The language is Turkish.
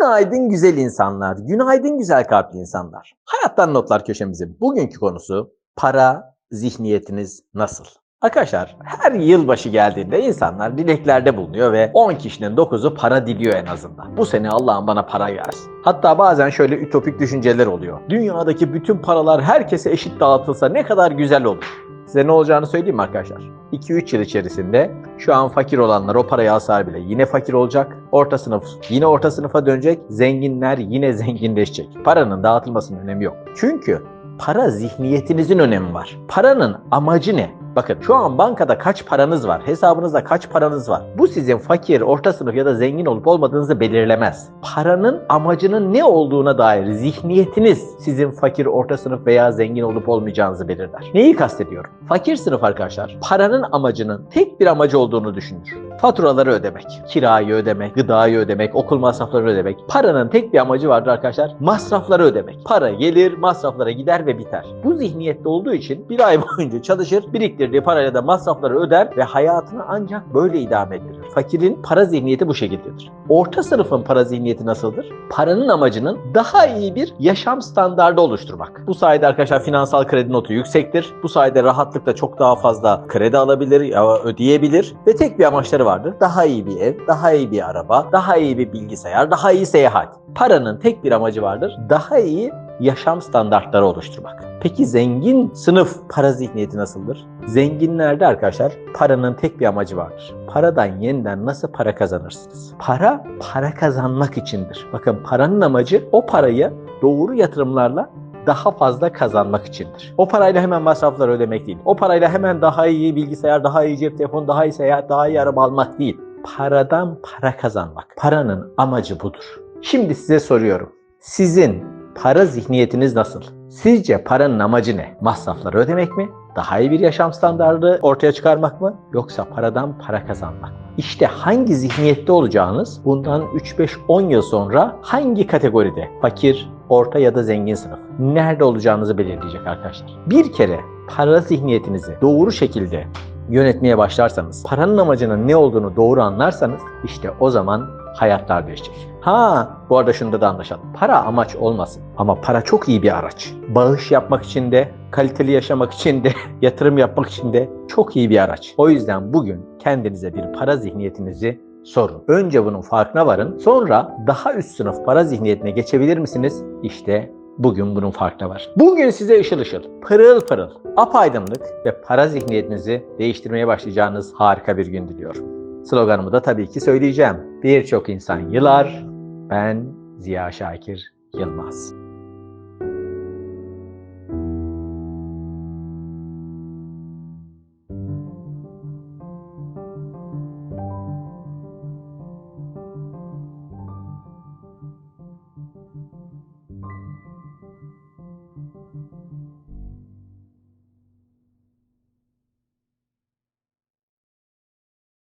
Günaydın güzel insanlar, günaydın güzel kalpli insanlar. Hayattan Notlar köşemizin bugünkü konusu para zihniyetiniz nasıl? Arkadaşlar her yılbaşı geldiğinde insanlar dileklerde bulunuyor ve 10 kişinin 9'u para diliyor en azından. Bu sene Allah'ım bana para versin. Hatta bazen şöyle ütopik düşünceler oluyor. Dünyadaki bütün paralar herkese eşit dağıtılsa ne kadar güzel olur. Size ne olacağını söyleyeyim mi arkadaşlar? 2-3 yıl içerisinde şu an fakir olanlar o parayı alsalar bile yine fakir olacak. Orta sınıf yine orta sınıfa dönecek. Zenginler yine zenginleşecek. Paranın dağıtılmasının önemi yok. Çünkü para zihniyetinizin önemi var. Paranın amacı ne? Bakın şu an bankada kaç paranız var, hesabınızda kaç paranız var. Bu sizin fakir, orta sınıf ya da zengin olup olmadığınızı belirlemez. Paranın amacının ne olduğuna dair zihniyetiniz sizin fakir, orta sınıf veya zengin olup olmayacağınızı belirler. Neyi kastediyorum? Fakir sınıf arkadaşlar paranın amacının tek bir amacı olduğunu düşünür. Faturaları ödemek, kirayı ödemek, gıdayı ödemek, okul masraflarını ödemek. Paranın tek bir amacı vardır arkadaşlar. Masrafları ödemek. Para gelir, masraflara gider ve biter. Bu zihniyette olduğu için bir ay boyunca çalışır, biriktirdiği parayla da masrafları öder ve hayatını ancak böyle idame ettirir. Fakirin para zihniyeti bu şekildedir. Orta sınıfın para zihniyeti nasıldır? Paranın amacının daha iyi bir yaşam standardı oluşturmak. Bu sayede arkadaşlar finansal kredi notu yüksektir. Bu sayede rahatlıkla çok daha fazla kredi alabilir, ya ödeyebilir ve tek bir amaçları vardır. Daha iyi bir ev, daha iyi bir araba, daha iyi bir bilgisayar, daha iyi seyahat. Paranın tek bir amacı vardır. Daha iyi yaşam standartları oluşturmak. Peki zengin sınıf para zihniyeti nasıldır? Zenginlerde arkadaşlar paranın tek bir amacı vardır. Paradan yeniden nasıl para kazanırsınız? Para, para kazanmak içindir. Bakın paranın amacı o parayı doğru yatırımlarla daha fazla kazanmak içindir. O parayla hemen masrafları ödemek değil. O parayla hemen daha iyi bilgisayar, daha iyi cep telefonu, daha iyi seyahat, daha iyi araba almak değil. Paradan para kazanmak. Paranın amacı budur. Şimdi size soruyorum. Sizin para zihniyetiniz nasıl? Sizce paranın amacı ne? Masrafları ödemek mi? Daha iyi bir yaşam standardı ortaya çıkarmak mı? Yoksa paradan para kazanmak mı? İşte hangi zihniyette olacağınız bundan 3-5-10 yıl sonra hangi kategoride fakir, orta ya da zengin sınıf nerede olacağınızı belirleyecek arkadaşlar. Bir kere para zihniyetinizi doğru şekilde yönetmeye başlarsanız, paranın amacının ne olduğunu doğru anlarsanız işte o zaman hayatlar değişecek. Ha, bu arada şunda da anlaşalım. Para amaç olmasın ama para çok iyi bir araç. Bağış yapmak için de, kaliteli yaşamak için de, yatırım yapmak için de çok iyi bir araç. O yüzden bugün kendinize bir para zihniyetinizi sorun. Önce bunun farkına varın. Sonra daha üst sınıf para zihniyetine geçebilir misiniz? İşte Bugün bunun farkına var. Bugün size ışıl ışıl, pırıl pırıl, apaydınlık ve para zihniyetinizi değiştirmeye başlayacağınız harika bir gün diliyorum. Sloganımı da tabii ki söyleyeceğim. Birçok insan yılar, ben Ziya Şakir Yılmaz.